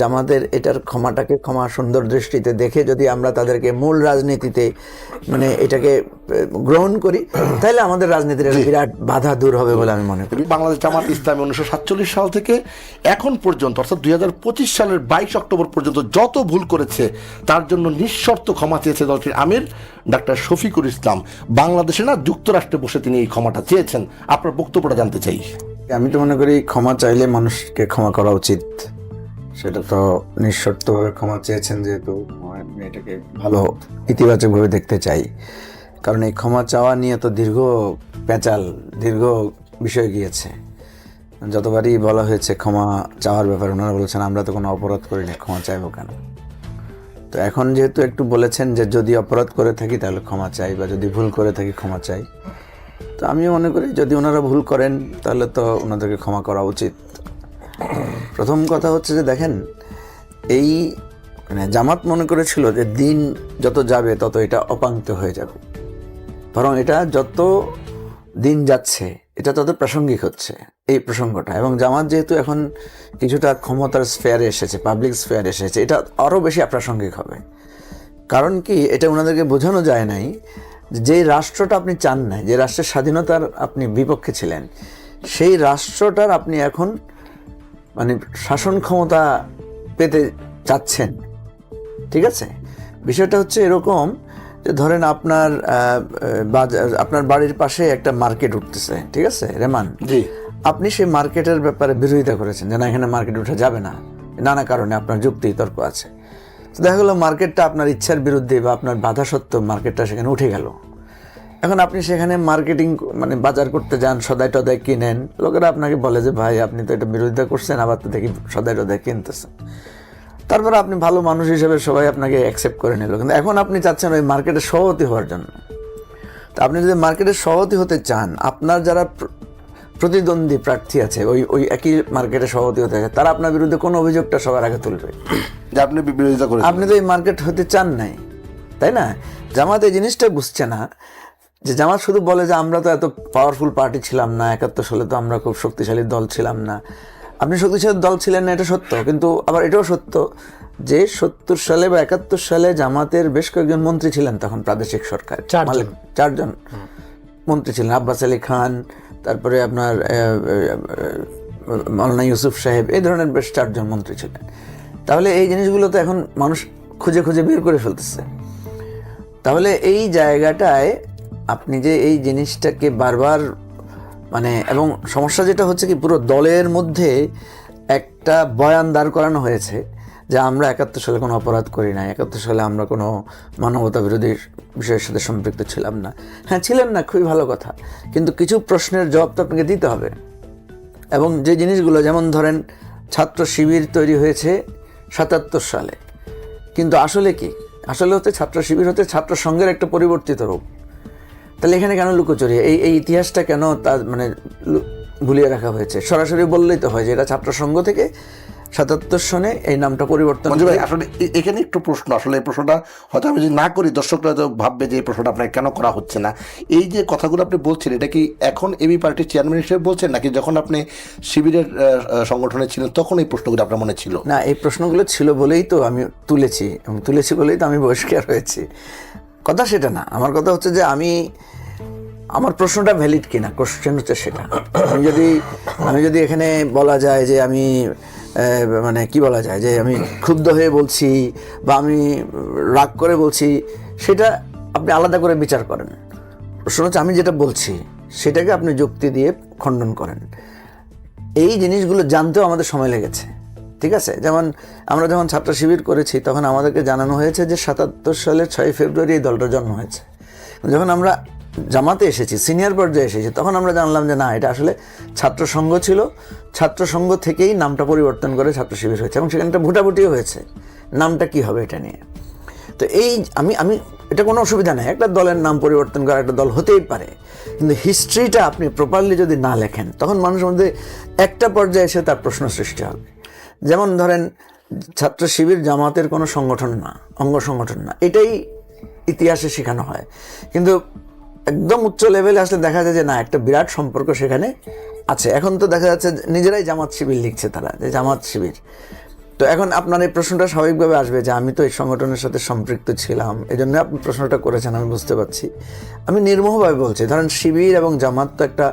জামাতের এটার ক্ষমাটাকে ক্ষমা সুন্দর দৃষ্টিতে দেখে যদি আমরা তাদেরকে মূল রাজনীতিতে মানে এটাকে গ্রহণ করি তাহলে আমাদের রাজনীতির বিরাট বাধা দূর হবে বলে আমি মনে করি। বাংলাদেশ জামাত ইসলামী উনিশশো সাতচল্লিশ সাল থেকে এখন পর্যন্ত অর্থাৎ দুই হাজার পঁচিশ সালের বাইশ অক্টোবর পর্যন্ত যত ভুল করেছে তার জন্য নিঃশর্ত ক্ষমা চেয়েছে দলটির আমির ডাক্তার শফিকুর ইসলাম। বাংলাদেশে না যুক্তরাষ্ট্রে বসে তিনি এই ক্ষমাটা চেয়েছেন। আপনার বক্তব্যটা জানতে চাই। আমি তো মনে করি ক্ষমা চাইলে মানুষকে ক্ষমা করা উচিত। সেটা তো নিঃশর্তভাবে ক্ষমা চেয়েছেন যেহেতু আমি এটাকে ভালো ইতিবাচকভাবে দেখতে চাই। কারণ এই ক্ষমা চাওয়া নিয়ে তো দীর্ঘ পেঁচাল দীর্ঘ বিষয় গিয়েছে। যতবারই বলা হয়েছে ক্ষমা চাওয়ার ব্যাপারে ওনারা বলেছেন, আমরা তো কোনো অপরাধ করি না ক্ষমা চাইব কেন? তো এখন যেহেতু একটু বলেছেন যে যদি অপরাধ করে থাকি তাহলে ক্ষমা চাই, বা যদি ভুল করে থাকি ক্ষমা চাই। তো আমিও মনে করি যদি ওনারা ভুল করেন তাহলে তো ওনাদেরকে ক্ষমা করা উচিত। প্রথম কথা হচ্ছে যে দেখেন, এই মানে জামাত মনে করেছিল যে দিন যত যাবে তত এটা অপাঙ্ক্ত হয়ে যাবে। বরং এটা যত দিন যাচ্ছে, এটা তত প্রাসঙ্গিক হচ্ছে এই প্রসঙ্গটা। এবং জামাত যেহেতু এখন কিছুটা ক্ষমতার স্ফেয়ারে এসেছে পাবলিক স্ফেয়ারে এসেছে, এটা আরও বেশি অপ্রাসঙ্গিক হবে। কারণ কি, এটা ওনাদেরকে বোঝানো যায় নাই যে রাষ্ট্রটা আপনি চান না যে রাষ্ট্রের স্বাধীনতার আপনি বিপক্ষে ছিলেন, সেই রাষ্ট্রটার আপনি এখন মানে শাসন ক্ষমতা পেতে চাচ্ছেন। ঠিক আছে? বিষয়টা হচ্ছে এরকম যে ধরেন আপনার আপনার বাড়ির পাশে একটা মার্কেট উঠতেছে ঠিক আছে রেমান জি। আপনি সেই মার্কেটের ব্যাপারে বিরোধিতা করেছেন যে না এখানে মার্কেট উঠে যাবে না। নানা কারণে আপনার যুক্তি তর্ক আছে। তো দেখা গেলো মার্কেটটা আপনার ইচ্ছার বিরুদ্ধে বা আপনার বাধা সত্ত্বেও মার্কেটটা সেখানে উঠে গেল। এখন আপনি সেখানে মার্কেটিং মানে বাজার করতে যান সদাই টদাই কিনেন লোকেরা আপনাকে বলে যে ভাই আপনি তো এটা বিরোধিতা করছেন আবার তো দেখি সদাই টদাই কিনতেছেন। তারপরে আপনি ভালো মানুষ হিসেবে সবাই আপনাকে অ্যাকসেপ্ট করে নিল। কিন্তু এখন আপনি চাচ্ছেন ওই মার্কেটে সহতি হওয়ার জন্য। তো আপনি যদি মার্কেটে সহতি হতে চান আপনার যারা প্রতিদ্বন্দ্বী প্রার্থী আছে ওই ওই একই মার্কেটে সভাপতি হতে চায় তারা আপনার বিরুদ্ধে কোনো অভিযোগটা সবার আগে তুলবে। যে আপনি বিরোধিতা করেছেন। আপনি তো এই মার্কেট হতে চান নাই তাই না? জামাত এই জিনিসটা বুঝছে না। যে জামাত শুধু বলে যে আমরা তো এত পাওয়ারফুল পার্টি ছিলাম না একাত্তর সালে তো আমরা খুব শক্তিশালী দল ছিলাম না। আপনি শক্তিশালী দল ছিলেন না এটা সত্য কিন্তু আবার এটাও সত্য যে সত্তর সালে বা একাত্তর সালে জামাতের বেশ কয়েকজন মন্ত্রী ছিলেন তখন প্রাদেশিক সরকার। চারজন। মন্ত্রী ছিলেন আব্বাস আলী খান তারপরে আপনার মৌলানা ইউসুফ সাহেব এই ধরনের বেশ চারজন মন্ত্রী ছিলেন। তাহলে এই জিনিসগুলো তো এখন মানুষ খুঁজে খুঁজে বের করে ফেলতেছে। তাহলে এই জায়গাটায় আপনি যে এই জিনিসটাকে বারবার মানে এবং সমস্যা যেটা হচ্ছে কি, পুরো দলের মধ্যে একটা বয়ান দাঁড় করানো হয়েছে যে আমরা একাত্তর সালে কোনো অপরাধ করি না একাত্তর সালে আমরা কোনো মানবতা বিরোধী বিষয়ের সাথে সম্পৃক্ত ছিলাম না। হ্যাঁ ছিলেন না, খুবই ভালো কথা, কিন্তু কিছু প্রশ্নের জবাব তো আপনাকে দিতে হবে। এবং যে জিনিসগুলো, যেমন ধরেন, ছাত্র শিবির তৈরি হয়েছে সাতাত্তর সালে, কিন্তু আসলে কি? আসলে হচ্ছে ছাত্র শিবির হচ্ছে ছাত্র সংঘের একটা পরিবর্তিত রূপ। তাহলে এখানে কেন লুকোচুরি? এই এই ইতিহাসটা কেন তার মানে ভুলিয়ে রাখা হয়েছে? সরাসরি বললেই তো হয় যে এটা ছাত্র সংঘ থেকে সাতাত্তর সনে এই নামটা পরিবর্তন ভাই আসলে এখানে একটু প্রশ্ন আসলে এই প্রশ্নটা হয়তো আমি যদি না করি দর্শকরা হয়তো ভাববে যে এই প্রশ্নটা আপনার কেন করা হচ্ছে না। এই যে কথাগুলো আপনি বলছেন এটা কি এখন এবি পার্টির চেয়ারম্যান হিসেবে বলছেন নাকি যখন আপনি শিবিরের সংগঠনে ছিলেন তখন এই প্রশ্নগুলো আপনার মনে ছিল? না এই প্রশ্নগুলো ছিল বলেই তো আমি তুলেছি এবং তুলেছি বলেই তো আমি বহিষ্কার হয়েছি। কথা সেটা না। আমার কথা হচ্ছে যে আমি, আমার প্রশ্নটা ভ্যালিড কিনা? কোশ্চেন হচ্ছে সেটা। আমি যদি আমি যদি এখানে বলা যায় যে আমি মানে কি বলা যায় যে আমি ক্ষুব্ধ হয়ে বলছি বা আমি রাগ করে বলছি, সেটা আপনি আলাদা করে বিচার করেন। প্রশ্ন হচ্ছে আমি যেটা বলছি, সেটাকে আপনি যুক্তি দিয়ে খণ্ডন করেন। এই জিনিসগুলো জানতেও আমাদের সময় লেগেছে। ঠিক আছে? যেমন আমরা যখন ছাত্র শিবির করেছি, তখন আমাদেরকে জানানো হয়েছে যে সাতাত্তর সালের ছয় ফেব্রুয়ারি এই দলটার জন্ম হয়েছে। যখন আমরা জামাতে এসেছি, সিনিয়র পর্যায়ে এসেছি, তখন আমরা জানলাম যে না, এটা আসলে ছাত্র সংঘ ছিল। ছাত্র সংঘ থেকেই নামটা পরিবর্তন করে ছাত্র শিবির হয়েছে এবং সেখানে একটা ভোটাভুটিও হয়েছে। নামটা কি হবে এটা নিয়ে? তো এই আমি আমি, এটা কোনো অসুবিধা নেই। একটা দলের নাম পরিবর্তন করা একটা দল হতেই পারে। কিন্তু হিস্ট্রিটা আপনি প্রপারলি যদি না লেখেন, তখন মানুষের মধ্যে একটা পর্যায়ে এসে তার প্রশ্ন সৃষ্টি হবে। যেমন ধরেন, ছাত্র শিবির জামাতের কোনো সংগঠন না, অঙ্গ সংগঠন না, এটাই ইতিহাসে শেখানো হয়। কিন্তু একদম উচ্চ লেভেলে আসলে দেখা যায় যে, না, একটা বিরাট সম্পর্ক সেখানে আছে। এখন তো দেখা যাচ্ছে নিজেরাই জামাত শিবির লিখছে তারা, যে জামাত শিবির। তো এখন আপনার এই প্রশ্নটা স্বাভাবিকভাবে আসবে যে আমি তো এই সংগঠনের সাথে সম্পৃক্ত ছিলাম। এই জন্য আপনি প্রশ্নটা করেছেন, আমি বুঝতে পারছি। আমি নির্মোহভাবে বলছি, ধরেন শিবির এবং জামাত তো একটা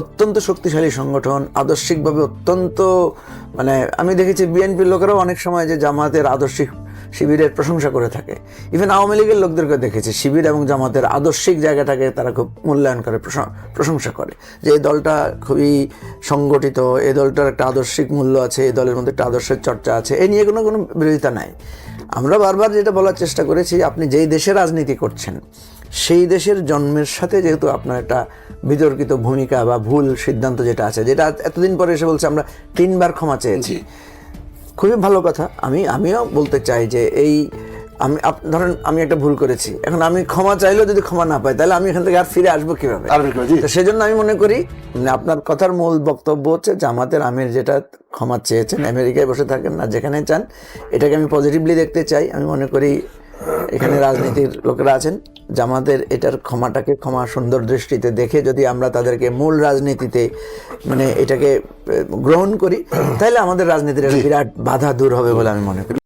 অত্যন্ত শক্তিশালী সংগঠন, আদর্শিকভাবে অত্যন্ত মানে আমি দেখেছি বিএনপির লোকেরাও অনেক সময় যে জামাতের আদর্শিক শিবিরের প্রশংসা করে থাকে। ইভেন আওয়ামী লীগের লোকদেরকে দেখেছি, শিবির এবং জামাতের আদর্শিক জায়গাটাকে তারা খুব মূল্যায়ন করে, প্রশ- প্রশংসা করে। যে এই দলটা খুবই সংগঠিত, এই দলটার একটা আদর্শিক মূল্য আছে, এই দলের মধ্যে একটা আদর্শের চর্চা আছে এই নিয়ে কোনো কোনো বিরোধিতা নাই। আমরা বারবার যেটা বলার চেষ্টা করেছি, আপনি যেই দেশে রাজনীতি করছেন, সেই দেশের জন্মের সাথে যেহেতু আপনার একটা বিতর্কিত ভূমিকা বা ভুল সিদ্ধান্ত যেটা আছে, যেটা এতদিন পরে এসে বলছে, আমরা তিনবার ক্ষমা চেয়েছি। খুবই ভালো কথা। আমি আমিও বলতে চাই যে এই আমি ধরেন আমি একটা ভুল করেছি। এখন আমি ক্ষমা চাইলেও যদি ক্ষমা না পাই তাহলে আমি এখান থেকে আর ফিরে আসব কীভাবে। সেজন্য আমি মনে করি মানে আপনার কথার মূল বক্তব্য হচ্ছে জামাতের আমির যেটা ক্ষমা চেয়েছেন আমেরিকায় বসে থাকেন না যেখানে চান এটাকে আমি পজিটিভলি দেখতে চাই। আমি মনে করি এখানে রাজনীতির লোকেরা আছেন। জামাতের এটার ক্ষমাটাকে ক্ষমা সুন্দর দৃষ্টিতে দেখে যদি আমরা তাদেরকে মূল রাজনীতিতে মানে এটাকে গ্রহণ করি তাহলে আমাদের রাজনীতির একটা বিরাট বাধা দূর হবে বলে আমি মনে করি।